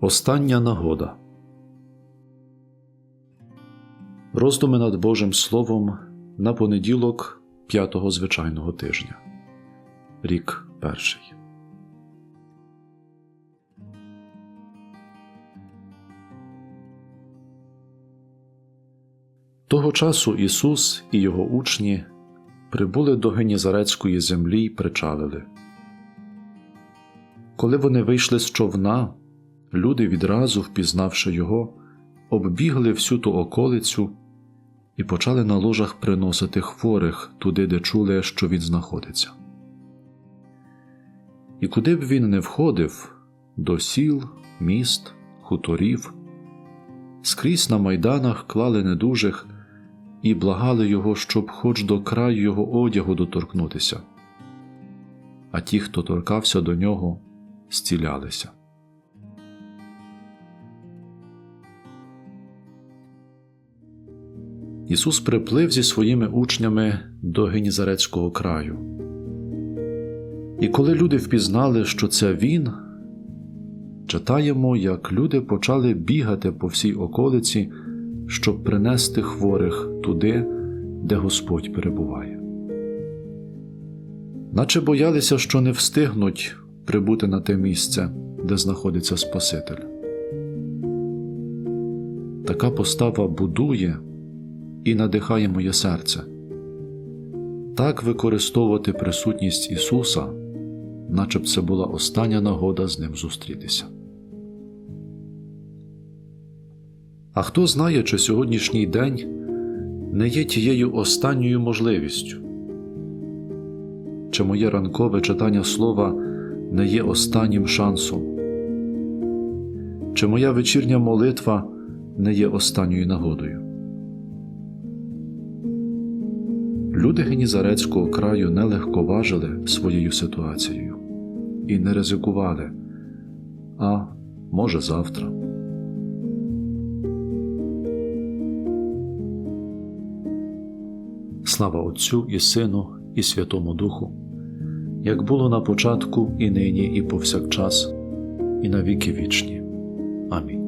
Остання нагода. Роздуми над Божим Словом на понеділок п'ятого звичайного тижня. Рік перший. Того часу Ісус і його учні прибули до Генізарецької землі й причалили. Коли вони вийшли з човна, люди, відразу впізнавши його, оббігли всю ту околицю і почали на ложах приносити хворих туди, де чули, що він знаходиться. І куди б він не входив до сіл, міст, хуторів, скрізь на майданах клали недужих і благали його, щоб хоч до краю його одягу доторкнутися. А ті, хто торкався до нього, зцілялися. Ісус приплив зі своїми учнями до Генізарецького краю. І коли люди впізнали, що це Він, читаємо, як люди почали бігати по всій околиці, щоб принести хворих туди, де Господь перебуває. Наче боялися, що не встигнуть прибути на те місце, де знаходиться Спаситель. Така постава будує і надихає моє серце. Так використовувати присутність Ісуса, наче б це була остання нагода з Ним зустрітися. А хто знає, чи сьогоднішній день не є тією останньою можливістю? Чи моє ранкове читання слова не є останнім шансом? Чи моя вечірня молитва не є останньою нагодою? Люди Генізарецького краю не легковажили своєю ситуацією і не ризикували, а може завтра. Слава Отцю і Сину, і Святому Духу, як було на початку, і нині, і повсякчас, і на віки вічні. Амінь.